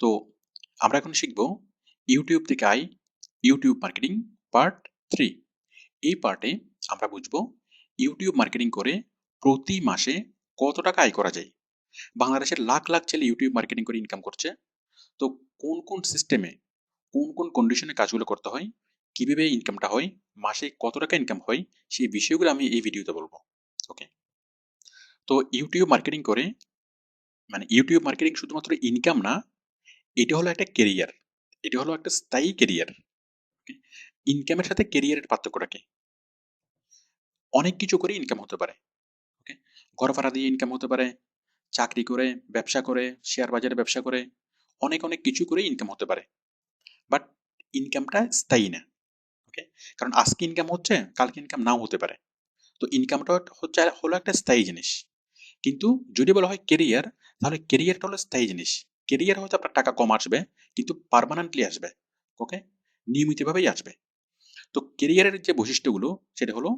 তো আমরা এখন শিখব ইউটিউব থেকে আই ইউটিউব মার্কেটিং পার্ট থ্রি এই পার্টে আমরা বুঝব ইউটিউব মার্কেটিং করে প্রতি মাসে কত টাকা আয় করা যায়। বাংলাদেশের লাখ লাখ ছেলে ইউটিউব মার্কেটিং করে ইনকাম করছে। তো কোন কোন সিস্টেমে কোন কোন কন্ডিশনে কাজগুলো করতে হয়, কীভাবে ইনকামটা হয়, মাসে কত টাকা ইনকাম হয়, সেই বিষয়গুলো আমি এই ভিডিওতে বলব। ওকে তো ইউটিউব মার্কেটিং করে মানে ইউটিউব মার্কেটিং শুধুমাত্র ইনকাম না এটা হলো একটা কেরিয়ার এটা হলো একটা স্থায়ী কেরিয়ার ইনকামের সাথে কেরিয়ারের পার্থক্যটা কি? অনেক কিছু করে ইনকাম হতে পারে ওকে ঘর ভাড়া দিয়ে ইনকাম হতে পারে, চাকরি করে, ব্যবসা করে শেয়ার বাজারে ব্যবসা করে, অনেক অনেক কিছু করে ইনকাম হতে পারে বাট ইনকামটা স্থায়ী না ওকে কারণ আজকে ইনকাম হচ্ছে, কালকে ইনকাম নাও হতে পারে, তো ইনকামটা হচ্ছে, হলো একটা স্থায়ী জিনিস, কিন্তু যদি বলা হয় কেরিয়ার তাহলে কেরিয়ারটা হলো স্থায়ী জিনিস কেরিয়ার হয়তো আপনার টাকা কম আসবে, কিন্তু পারমানেন্টলি আসবে ওকে নিয়মিতভাবেই আসবে। তো কেরিয়ারের যে বৈশিষ্ট্যগুলো, সেটা হলো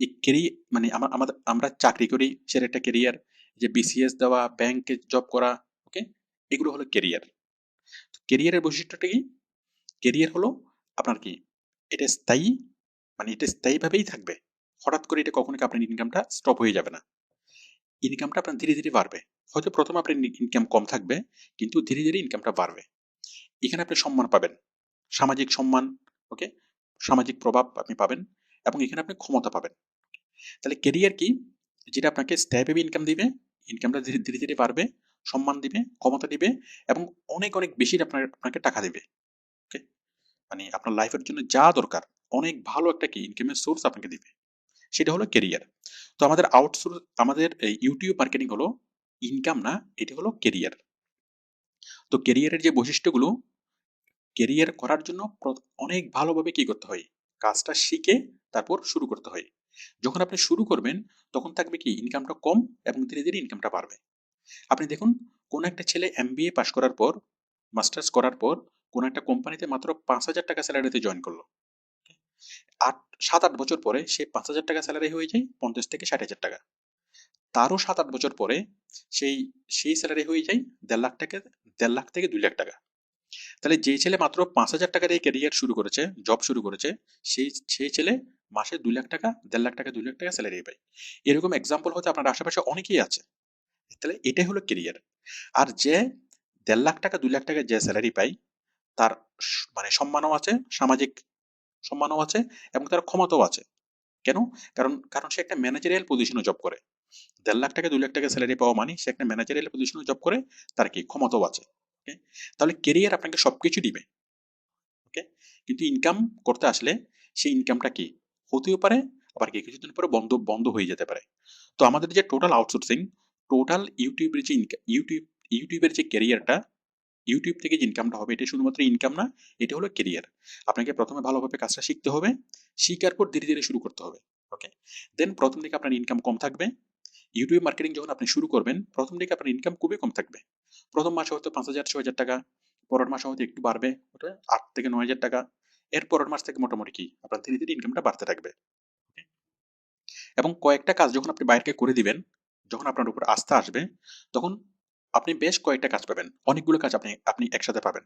এই কেরি মানে আমাদের, আমরা চাকরি করি, সেটা একটা কেরিয়ার যে বিসিএস দেওয়া ব্যাংকে জব করা ওকে এগুলো হলো কেরিয়ার কেরিয়ারের বৈশিষ্ট্যটা কি? কেরিয়ার হলো আপনার কি, এটা স্থায়ী মানে এটা স্থায়ীভাবেই থাকবে। হঠাৎ করে এটা কখনো আপনার ইনকামটা স্টপ হয়ে যাবে না। ইনকামটা আপনার ধীরে ধীরে বাড়বে। হয়তো প্রথমে আপনার ইনকাম কম থাকবে, কিন্তু ধীরে ধীরে ইনকামটা বাড়বে। এখানে আপনি সম্মান পাবেন। সামাজিক সম্মান ওকে সামাজিক প্রভাব আপনি পাবেন এবং এখানে আপনি ক্ষমতা পাবেন। তাহলে কেরিয়ার কি? যেটা আপনাকে স্ট্যাপে ইনকাম দিবে ইনকামটা ধীরে ধীরে ধীরে বাড়বে, সম্মান দিবে, ক্ষমতা দিবে এবং অনেক অনেক বেশি আপনার, আপনাকে টাকা দিবে ওকে মানে আপনার লাইফের জন্য যা দরকার, অনেক ভালো একটা কি ইনকামের সোর্স আপনাকে দিবে। সেটা হলো কেরিয়ার তো আমাদের আউটসোর্স আমাদের ইউটিউব মার্কেটিং হলো ইনকাম না, এটি হলো কেরিয়ার তো কেরিয়ারের যে বৈশিষ্ট্যগুলো কেরিয়ার করার জন্য অনেক ভালোভাবে কি করতে হয়? কাজটা শিখে তারপর শুরু করতে হয়। যখন আপনি শুরু করবেন, তখন থাকবে কি? ইনকামটা কম এবং ধীরে ধীরে ইনকামটা বাড়বে। আপনি দেখুন, কোন একটা ছেলে এম পাশ করার পর মাস্টার্স করার পর, কোন একটা কোম্পানিতে মাত্র পাঁচ হাজার টাকা স্যালারিতে জয়েন করল। আট, সাত, আট বছর পরে সে পাঁচ হাজার টাকা স্যালারি হয়ে যায়, পঞ্চাশ থেকে ষাট হাজার টাকা। তারও সাত, আট বছর পরে সেই সেই স্যালারি হয়ে যায় দেড় লাখ টাকা, দেড় লাখ থেকে দুই লাখ টাকা। তাহলে যে ছেলে মাত্র পাঁচ হাজার টাকার এই ক্যারিয়ার শুরু করেছে জব শুরু করেছে, সেই সেই ছেলে মাসে দুই লাখ টাকা, দেড় লাখ টাকা, দুই লাখ টাকা স্যালারি পায়। এরকম এক্সাম্পল হয়তো আপনার আশেপাশে অনেকেই আছে। তাহলে এটাই হলো কেরিয়ার আর যে দেড় লাখ টাকা, দুই লাখ টাকা যে স্যালারি পায়, তার মানে সম্মানও আছে, সামাজিক সম্মানও আছে এবং তার ক্ষমতাও আছে। কেন? কারণ কারণ সে একটা ম্যানেজারিয়াল পজিশনে জব করে। দেড় লাখ টাকা, দুই লাখ টাকা স্যালারি পাওয়া মানে সে একটা ম্যানেজারিয়াল পজিশনে জব করে, তার কি ক্ষমতাও আছে। ওকে তাহলে কেরিয়ার আপনাকে সব কিছু দিবে। ওকে কিন্তু ইনকাম করতে আসলে সেই ইনকামটা কি? হতেও পারে, আবার কি কিছুদিন পরে বন্ধ বন্ধ হয়ে যেতে পারে। তো আমাদের যে টোটাল আউটসোর্সিং টোটাল ইউটিউবের যে ইনকাম ইউটিউব ইউটিউবের যে ক্যারিয়ারটা ইউটিউব থেকে যে ইনকামটা হবে এটা শুধুমাত্র ইনকাম না, এটা হলো কেরিয়ার আপনাকে প্রথমে ভালোভাবে কাজটা শিখতে হবে, শিখার পর ধীরে ধীরে শুরু করতে হবে ওকে দেন প্রথম দিকে আপনার ইনকাম কম থাকবে। ইউটিউব মার্কেটিং যখন আপনি শুরু করবেন, প্রথম দিকে আপনার ইনকাম খুবই কম থাকবে। প্রথম মাসে হয়তো পাঁচ হাজার ছ হাজার টাকা, পরের মাসে হয়তো একটু বাড়বে, ওটা আট থেকে নয় হাজার টাকা। এর পরের মাস থেকে মোটামুটি কি? আপনার ধীরে ধীরে ইনকামটা বাড়তে থাকবে এবং কয়েকটা কাজ যখন আপনি বাইরকে করে দিবেন, যখন আপনার উপর আস্থা আসবে, তখন আপনি বেশ কয়েকটা কাজ পাবেন। অনেকগুলো কাজ আপনি আপনি একসাথে পাবেন।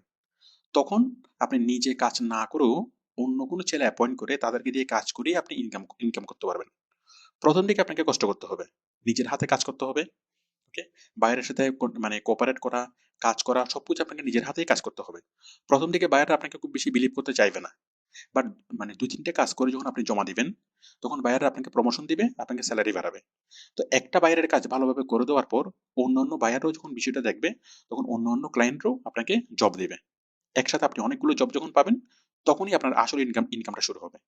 তখন আপনি নিজে কাজ না করেও অন্য কোনো ছেলে অ্যাপয়েন্ট করে তাদেরকে দিয়ে কাজ করিয়ে আপনি ইনকাম ইনকাম করতে পারবেন। প্রথম দিকে আপনাকে কষ্ট করতে হবে। নিজের হাতে কাজ করতে হবে ওকে বাইরের সাথে মানে কোপারেট করা, কাজ করা, সবকিছু আপনাকে নিজের হাতেই কাজ করতে হবে। প্রথম দিকে বাইরে আপনাকে খুব বেশি বিলিভ করতে চাইবে না। বাট মানে দুই, তিনটে কাজ করে যখন আপনি জমা দিবেন, তখন বাইরে আপনাকে প্রমোশন দিবে, আপনাকে স্যালারি বাড়াবে। তো একটা বাইরের কাজ ভালোভাবে করে দেওয়ার পর অন্য অন্য বাইরেও যখন বিষয়টা দেখবে, তখন অন্য অন্য ক্লায়েন্টরাও আপনাকে জব দেবে। একসাথে আপনি অনেকগুলো জব যখন পাবেন, তখনই আপনার আসল ইনকাম ইনকামটা শুরু হবে।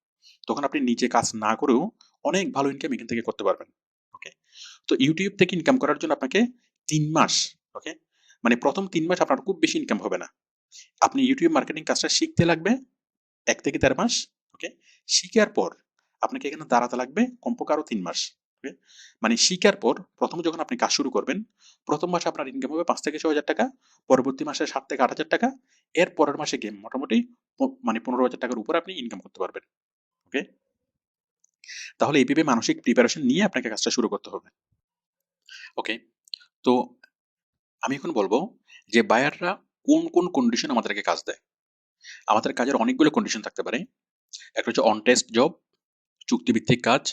তখন আপনি নিজে কাজ না করেও অনেক ভালো ইনকাম এখান থেকে করতে পারবেন ওকে তো ইউটিউব থেকে ইনকাম করার জন্য আপনাকে তিন মাস ওকে মানে প্রথম তিন মাস আপনার খুব বেশি ইনকাম হবে না। আপনি ইউটিউব মার্কেটিং কাজটা শিখতে লাগবে এক থেকে দেড় মাস ওকে শিখার পর আপনাকে এখানে দাঁড়াতে লাগবে কমপক্ষে আরও তিন মাস ওকে মানে শিখার পর প্রথম যখন আপনি কাজ শুরু করবেন, প্রথম মাসে আপনার ইনকাম হবে পাঁচ থেকে ছ হাজার টাকা, পরবর্তী মাসে সাত থেকে আট হাজার টাকা, এর পরের মাসে গেম মোটামুটি মানে পনেরো হাজার টাকার উপর আপনি ইনকাম করতে পারবেন ওকে তাহলে এইভাবে মানসিক প্রিপারেশন নিয়ে আপনাকে কাজটা শুরু করতে হবে ওকে তো আমি এখন বলব যে বায়াররা কোন কোন কন্ডিশন আমাদেরকে কাজ দেয়? আমাদের কাজের অনেকগুলো কন্ডিশন থাকতে পারে। একটা হচ্ছে অন টেস্ট জব চুক্তিভিত্তিক কাজ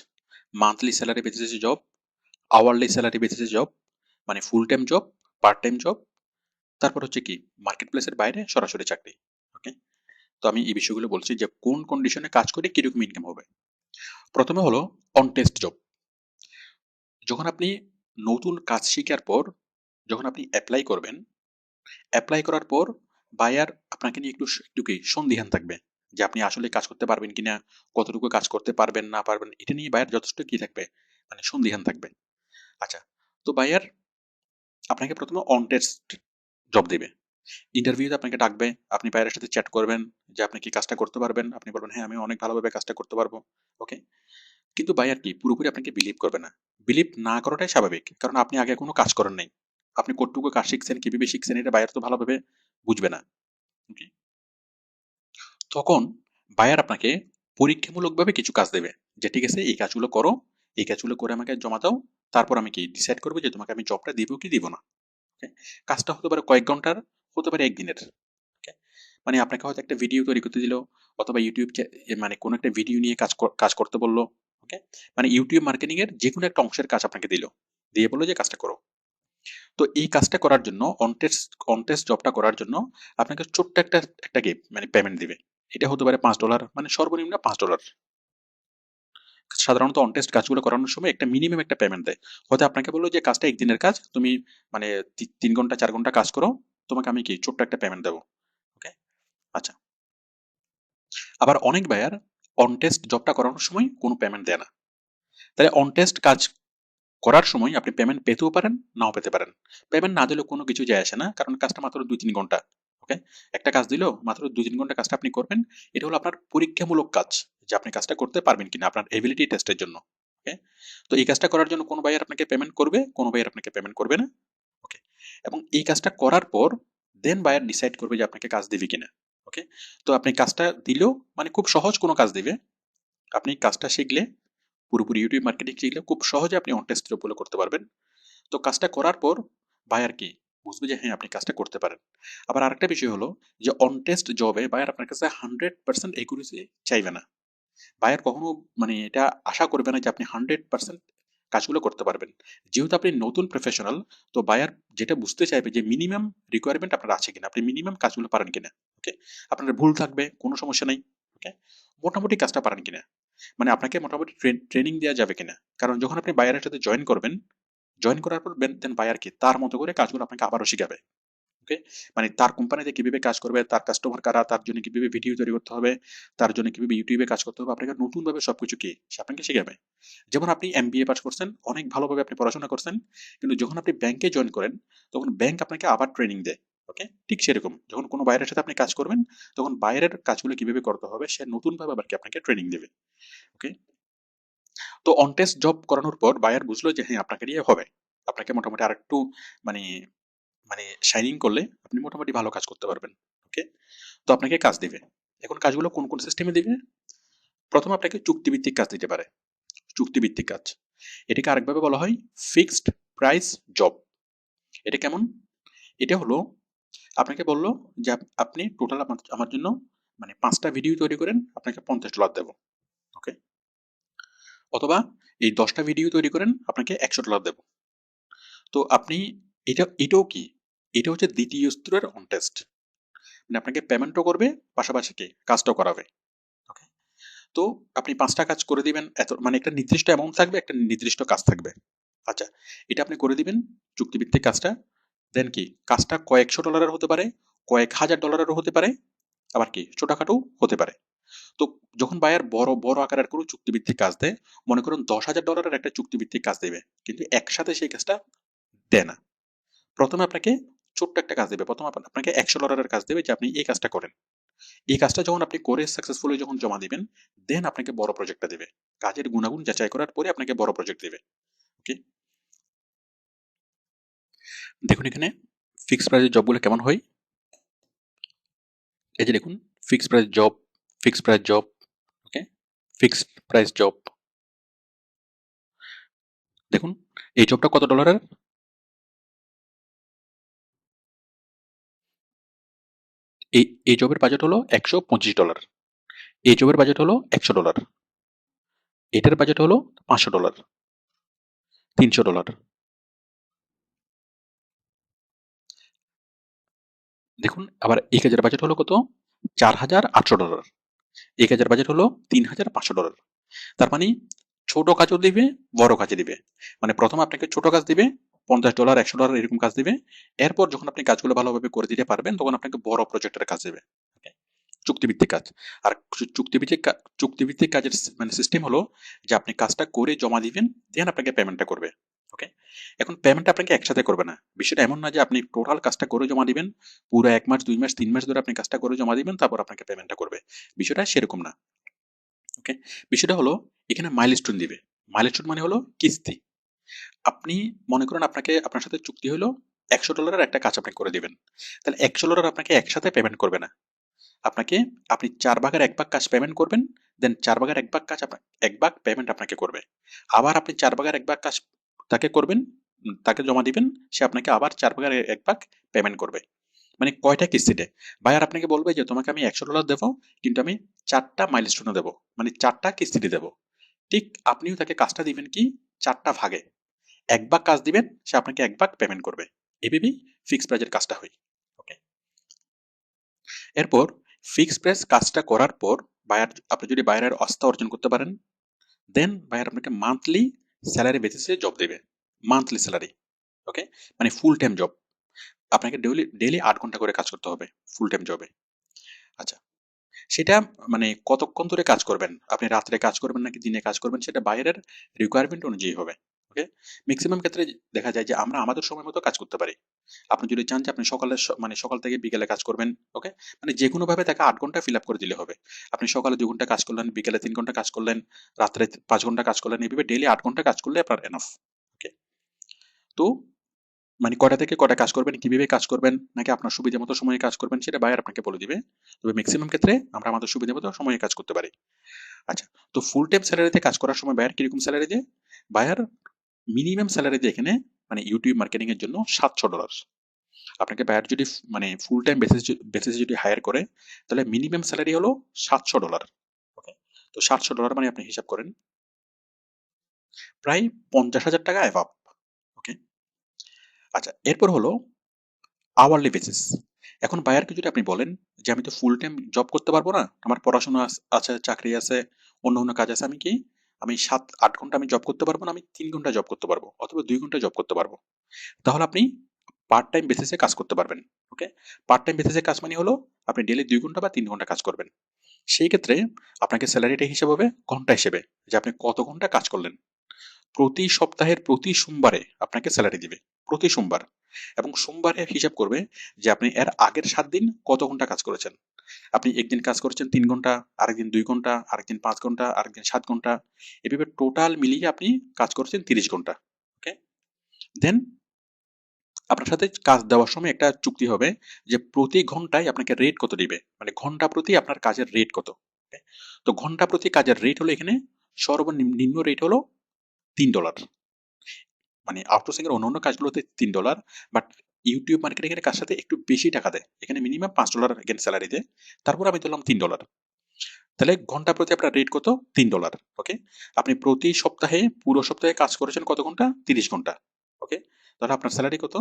মান্থলি স্যালারি বেসিসে জব আওয়ারলি স্যালারি বেসিসে জব মানে full time job part time job তারপর হচ্ছে কি মার্কেট প্লেসের বাইরে সরাসরি চাকরি ওকে তো আমি এই বিষয়গুলো বলছি যে কোন কন্ডিশনে কাজ করে কীরকম ইনকাম হবে। প্রথমে হলো অন টেস্ট জব যখন আপনি নতুন কাজ শিখার পর, যখন আপনি অ্যাপ্লাই করবেন অ্যাপ্লাই করার পর বায়ার আপনাকে নিয়ে একটু একটু কি সন্দিহান থাকবে যে আপনি আসলে কাজ করতে পারবেন কিনা, কতটুকু কাজ করতে পারবেন, না পারবেন, এটা নিয়ে বায়ার যথেষ্ট কি থাকবে? মানে সন্দিহান থাকবে। আচ্ছা তো বায়ার আপনাকে প্রথমে অন টেস্ট জব দেবে। ইন্টারভিউতে আপনাকে ডাকবে, আপনি বাইরের সাথে চ্যাট করবেন যে আপনি কি কাজটা করতে পারবেন, আপনি বলবেন হ্যাঁ আমি অনেক ভালোভাবে কাজটা করতে পারব। ওকে কিন্তু বায়ার কি? পুরোপুরি আপনাকে বিলিভ করবে না। বিলিভ না করাটাই স্বাভাবিক, কারণ আপনি আগে কোনো কাজ করেন নাই। আপনি কতটুকু কাজ শিখছেন, কীভাবে শিখছেন, এটা বায়ার তো ভালোভাবে বুঝবে না। তখন বায়ার আপনাকে পরীক্ষামূলকভাবে কিছু কাজ দেবে যে, ঠিক আছে, এই কাজগুলো করো, এই কাজগুলো করে আমাকে জমা দাও, তারপর আমি কি ডিসাইড করব যে, তোমাকে আমি জবটা দিব কি দিব না? কাজটা হতে পারে কয়েক ঘণ্টার, হতে পারে একদিনের মানে আপনাকে হয়তো একটা ভিডিও তৈরি করতে দিল, অথবা ইউটিউব মানে কোনো একটা ভিডিও নিয়ে কাজ কাজ করতে বলল, ওকে? মানে ইউটিউব মার্কেটিং এর যে কোনো একটা অংশের কাজ আপনাকে দিল। দিয়ে বলল যে, কাজটা করো। তো এই কাজটা করার জন্য অনটেস্ট অনটেস্ট জবটা করার জন্য আপনাকে ছোট্ট একটা একটা কি মানে পেমেন্ট দিবে। এটা হতে পারে পাঁচ ডলার মানে সর্বনিম্ন পাঁচ ডলার সাধারণত অনটেস্ট কাজগুলো করানোর সময় একটা মিনিমাম একটা পেমেন্ট দেয়। হয়তো আপনাকে বলল যে, কাজটা একদিনের কাজ, তুমি মানে তিন ঘণ্টা, চার ঘণ্টা কাজ করো, তোমাকে আমি কি ছোট্ট একটা পেমেন্ট দেবো? ওকে আচ্ছা। আবার অনেক বায়ার অনটেস্ট জবটা করানোর সময় কোনো পেমেন্ট দেয় না। তাহলে অনটেস্ট কাজ করার সময় আপনি পেমেন্ট পেতেও পারেন, নাও পেতে পারেন। পেমেন্ট না দিলেও কোনো কিছু যায় আসে না, কারণ কাজটা মাত্র দুই তিন ঘণ্টা ওকে একটা কাজ দিলেও মাত্র দুই তিন ঘণ্টা কাজটা আপনি করবেন, এটা হলো আপনার পরীক্ষামূলক কাজ, যে আপনি কাজটা করতে পারবেন কিনা আপনার এবিলিটি টেস্টের জন্য ওকে তো এই কাজটা করার জন্য কোনো বাইর আপনাকে পেমেন্ট করবে, কোনো বাইর আপনাকে পেমেন্ট করবে না ওকে এবং এই কাজটা করার পর দেন বায়ার ডিসাইড করবে যে আপনাকে কাজ দিবে কিনা ওকে তো আপনি কাজটা দিলেও মানে খুব সহজ কোনো কাজ দিবে, আপনি কাজটা শিখলে পুরোপুরি ইউটিউব মার্কেটিং শিখলে খুব সহজে আপনি অন টেস্টের উপরে করতে পারবেন। তো কাজটা করার পর বায়ার কি বুঝবে যে হ্যাঁ আপনি কাজটা করতে পারেন। আবার আরেকটা বিষয় হলো যে অন টেস্ট জবে বায়ার আপনার কাছে হান্ড্রেড পার্সেন্ট একুরেসি চাইবে না। বায়ার কখনো মানে এটা আশা করবে না যে আপনি হান্ড্রেড পার্সেন্ট কাজগুলো করতে পারবেন। যেহেতু আপনি নতুন প্রফেশনাল তো বায়ার যেটা বুঝতে চাইবে যে মিনিমাম রিকোয়ারমেন্ট আপনার আছে কিনা, আপনি মিনিমাম কাজগুলো পারেন কিনা ওকে আপনার ভুল থাকবে, কোনো সমস্যা নেই ওকে মোটামুটি কাজটা পারেন কিনা। মানে আপনাকে মোটামুটি ট্রেনিং দেওয়া যাবে কিনা? কারণ যখন আপনি বায়ারের সাথে জয়েন করবেন জয়েন করার পর দেন বায়ার কি? তার মতো করে কাজগুলো আপনাকে আবারও শিখাবে। ওকে মানে তার কোম্পানিতে কীভাবে কাজ করবে, তার কাস্টমার কারা, তার জন্য কীভাবে ভিডিও তৈরি করতে হবে, তার জন্য কীভাবে ইউটিউবে কাজ করতে হবে, আপনাকে নতুনভাবে সবকিছু কি? সে আপনাকে শিখাবে। যেমন আপনি এম বি এ পাস করছেন, অনেক ভালোভাবে আপনি পড়াশোনা করছেন, কিন্তু যখন আপনি ব্যাংকে জয়েন করেন, তখন ব্যাংক আপনাকে আবার ট্রেনিং দেয়। ওকে ঠিক সেরকম। যখন কোনো বাইরের সাথে আপনি কাজ করবেন, তখন বাইরের কাজগুলো কীভাবে করতে হবে, সে নতুনভাবে আবার কি আপনাকে ট্রেনিং দেবে। ওকে তো অন টেস্ট জব করানোর পর বায়ার বুঝলো যে হ্যাঁ আপনাকে দিয়ে হবে। আপনাকে মোটামুটি আর একটু মানে মানে শাইনিং করলে আপনি মোটামুটি ভালো কাজ করতে পারবেন। ওকে তো আপনাকে কাজ দিবে। এখন কাজগুলো কোন কোন সিস্টেমে দিবে? প্রথম আপনাকে চুক্তিভিত্তিক কাজ দিতে পারে। চুক্তিভিত্তিক কাজ। এটাকে আরেকভাবে বলা হয় ফিক্সড প্রাইস জব এটা কেমন? এটা হলো আপনাকে বলল যে আপনি টোটাল আমার জন্য মানে পাঁচটা ভিডিও তৈরি করেন, আপনাকে পঞ্চাশ ডলার দেবো। ওকে অথবা এই দশটা ভিডিও তৈরি করেন, আপনাকে একশো ডলার দেবো। তো আপনি এটা, এটাও কি? এটা হচ্ছে দ্বিতীয় স্তরের অন টেস্ট মানে আপনাকে পেমেন্টও করবে, পাশাপাশি কি? কাজটাও করাবে। ওকে তো আপনি পাঁচটা কাজ করে দিবেন, এত মানে একটা নির্দিষ্ট অ্যামাউন্ট থাকবে, একটা নির্দিষ্ট কাজ থাকবে। আচ্ছা এটা আপনি করে দিবেন, চুক্তিভিত্তিক কাজটা। দেন কি? কাজটা কয়েকশো ডলারের হতে পারে, কয়েক হাজার ডলারেরও হতে পারে, আবার কি? ছোটখাটো হতে পারে। তো যখন বায়ার বড় বড় আকারের কোনো চুক্তিভিত্তিক কাজ দেয়, মনে করুন দশ হাজার ডলারের একটা চুক্তিভিত্তিক কাজ দেবে, কিন্তু একসাথে সেই কাজটা দেয় না। প্রথমে আপনাকে ছোট্ট একটা কাজ দেবে, প্রথম আপনাকে একশো ডলারের কাজ দেবে যে আপনি এই কাজটা করেন। এই কাজটা যখন আপনি করে সাকসেসফুলি যখন জমা দিবেন দেন আপনাকে বড় প্রজেক্টটা দেবে। কাজের গুণাগুণ যাচাই করার পরে আপনাকে বড় প্রজেক্ট দেবে। ওকে দেখুন এখানে ফিক্সড প্রাইসের জবগুলো কেমন হয়? এই যে দেখুন fixed price job fixed price job okay fixed price job দেখুন, এই জবটা কত ডলারের এই এই জবের বাজেট হলো একশো পঁচিশ ডলার এই জবের বাজেট হলো একশো ডলার এটার বাজেট হলো পাঁচশো ডলার তিনশো ডলার দেখুন, আবার এক হাজার বাজেট হলো কত? চার হাজার আটশো ডলার এক হাজার বাজেট হলো তিন হাজার পাঁচশো ডলার তার মানে ছোট কাজও দিবে, বড় কাজে দিবে। মানে প্রথম আপনাকে ছোট কাজ দিবে, পঞ্চাশ ডলার একশো ডলার এরকম কাজ দিবে। এরপর যখন আপনি কাজগুলো ভালোভাবে করে দিতে পারবেন, তখন আপনাকে বড় প্রজেক্টের কাজ দেবে? চুক্তিভিত্তিক কাজ। আর চুক্তিভিত্তিক চুক্তিভিত্তিক কাজের মানে সিস্টেম হলো যে আপনি কাজটা করে জমা দিবেন দেন আপনাকে পেমেন্টটা করবে। ওকে এখন পেমেন্টটা আপনাকে একসাথে করবে না। বিষয়টা এমন না যে আপনি টোটাল কাজটা করে জমা দিবেন, পুরো এক মাস, দুই মাস, তিন মাস ধরে আপনি কাজটা করে জমা দিবেন, তারপর আপনাকে পেমেন্টটা করবে। বিষয়টা সেরকম না। ওকে বিষয়টা হলো, এখানে মাইলস্টোন দিবে। মাইলস্টোন মানে হলো কিস্তি। আপনি মনে করেন আপনাকে, আপনার সাথে চুক্তি হলো, একশো ডলারের একটা কাজ আপনি করে দিবেন। তাহলে একশো ডলার আপনাকে একসাথে পেমেন্ট করবে না। আপনাকে, আপনি চার ভাগের এক ভাগ কাজ পেমেন্ট করবেন দেন চার ভাগের এক ভাগ কাজ এক ভাগ পেমেন্ট আপনাকে করবে। আবার আপনি চার ভাগের এক ভাগ কাজ তাকে করবেন, তাকে জমা দিবেন, সে আপনাকে আবার চার ভাগের এক ভাগ পেমেন্ট করবে। মানে কয়টা কিস্তিতে? বায়ার আপনাকে বলবে যে, তোমাকে আমি একশো ডলার দেবো, কিন্তু আমি চারটা মাইলস্টোনে দেবো মানে চারটা কিস্তিতে দেবো। ঠিক আপনিও তাকে কাজটা দিবেন কি? চারটা ভাগে। এক ভাগ কাজ দিবেন, সে আপনাকে এক ভাগ পেমেন্ট করবে। এভাবেই ফিক্স প্রাইজের কাজটা হয়। ওকে এরপর ফিক্স প্রাইস কাজটা করার পর বায়ার আপনি যদি বায়ারের আস্থা অর্জন করতে পারেন দেন বায়ার আপনাকে মান্থলি স্যালারি বেসিসে জব দেবে। মান্থলি স্যালারি ওকে মানে ফুল টাইম জব আপনাকে ডেলি ডেলি আট ঘণ্টা করে কাজ করতে হবে ফুল টাইম জবে আচ্ছা সেটা মানে কতক্ষণ ধরে কাজ করবেন? আপনি রাত্রে কাজ করবেন নাকি দিনে কাজ করবেন? সেটা বাইরের রিকোয়ারমেন্ট অনুযায়ী হবে। ওকে ম্যাক্সিমাম ক্ষেত্রে দেখা যায় যে আমরা আমাদের সময় মতো কাজ করতে পারি। আপনি যদি চান যে আপনি সকালে মানে সকাল থেকে বিকেলে কাজ করবেন ওকে মানে যে কোনো ভাবে তাকে আট ঘণ্টা ফিল আপ করে দিলে হবে। আপনি সকালে দু ঘণ্টা কাজ করলেন, বিকেলে তিন ঘণ্টা কাজ করলেন, রাত্রে পাঁচ ঘণ্টা কাজ করলেন এইভাবে ডেলি আট ঘণ্টা কাজ করলে আপনার এনাফ ওকে তো মানে কটা থেকে কটা কাজ করবেন, কীভাবে কাজ করবেন, নাকি আপনার সুবিধা মতো সময়ে কাজ করবেন সেটা বায়ার আপনাকে বলে দিবে। তবে ম্যাক্সিমাম ক্ষেত্রে আমরা আমাদের সুবিধা মতো সময়ে কাজ করতে পারি। আচ্ছা তো ফুল টাইম স্যালারিতে কাজ করার সময় বায়ার কীরকম স্যালারি দেয়? বায়ার মিনিমাম স্যালারি দিয়ে এখানে মানে ইউটিউব মার্কেটিং এর জন্য সাতশো ডলার আপনাকে বায়ার যদি মানে ফুল টাইম বেসিস যদি হায়ার করে, তাহলে মিনিমাম স্যালারি হলো সাতশো ডলার ওকে তো সাতশো ডলার মানে আপনি হিসাব করেন, প্রায় পঞ্চাশ হাজার টাকা অ্যাভাব ওকে আচ্ছা এরপর হলো আওয়ারলি বেসিস এখন বায়ারকে যদি আপনি বলেন যে, আমি তো ফুল টাইম জব করতে পারব না, আমার পড়াশোনা আছে, চাকরি আছে, অন্য অন্য কাজ আছে, আমি কি আমি সাত, আট ঘণ্টা আমি জব করতে পারব না, আমি তিন ঘণ্টা জব করতে পারব অথবা দুই ঘণ্টা জব করতে পারব। তাহলে আপনি পার্ট টাইম বেসিসে কাজ করতে পারবেন ওকে পার্ট টাইম বেসিসে কাজ মানে হলো আপনি ডেলি দুই ঘণ্টা বা তিন ঘণ্টা কাজ করবেন। সেই ক্ষেত্রে আপনাকে স্যালারিটা হিসেবে হবে ঘণ্টা হিসেবে, যে আপনি কত ঘণ্টা কাজ করলেন। প্রতি সপ্তাহের প্রতি সোমবারে আপনাকে স্যালারি দিবে, প্রতি সোমবার। এবং সোমবারে হিসাব করবে যে আপনি এর আগের সাত দিন কত ঘণ্টা কাজ করেছেন। আপনি একদিন কাজ করছেন তিন ঘণ্টা, আরেকদিন দুই ঘণ্টা, আরেকদিন পাঁচ ঘণ্টা, আরেকদিন সাত ঘণ্টা, এভাবে টোটাল মিলিয়ে আপনি কাজ করছেন তিরিশ ঘণ্টা ওকে দেন আপনার সাথে কাজ দেওয়ার সময় একটা চুক্তি হবে যে প্রতি ঘন্টায় আপনাকে রেট কত দিবে? মানে ঘণ্টা প্রতি আপনার কাজের রেট কত তো ঘণ্টা প্রতি কাজের রেট হলো এখানে সর্বনিম্ন রেট হলো তিন ডলার মানে আউটসোর্সিং এর অন্যান্য কাজগুলোতে তিন ডলার বাট ইউটিউব মার্কেটিং এর কাজ সাথে একটু বেশি টাকা দেয়। এখানে মিনিমাম পাঁচ ডলার এগেন স্যালারি দেয়। তারপর আমি ধরলাম তিন ডলার তাহলে ঘণ্টা প্রতি আপনার রেট কত? তিন ডলার ওকে আপনি প্রতি সপ্তাহে, পুরো সপ্তাহে কাজ করেছেন কত ঘণ্টা? তিরিশ ঘণ্টা ওকে তাহলে আপনার স্যালারি কত?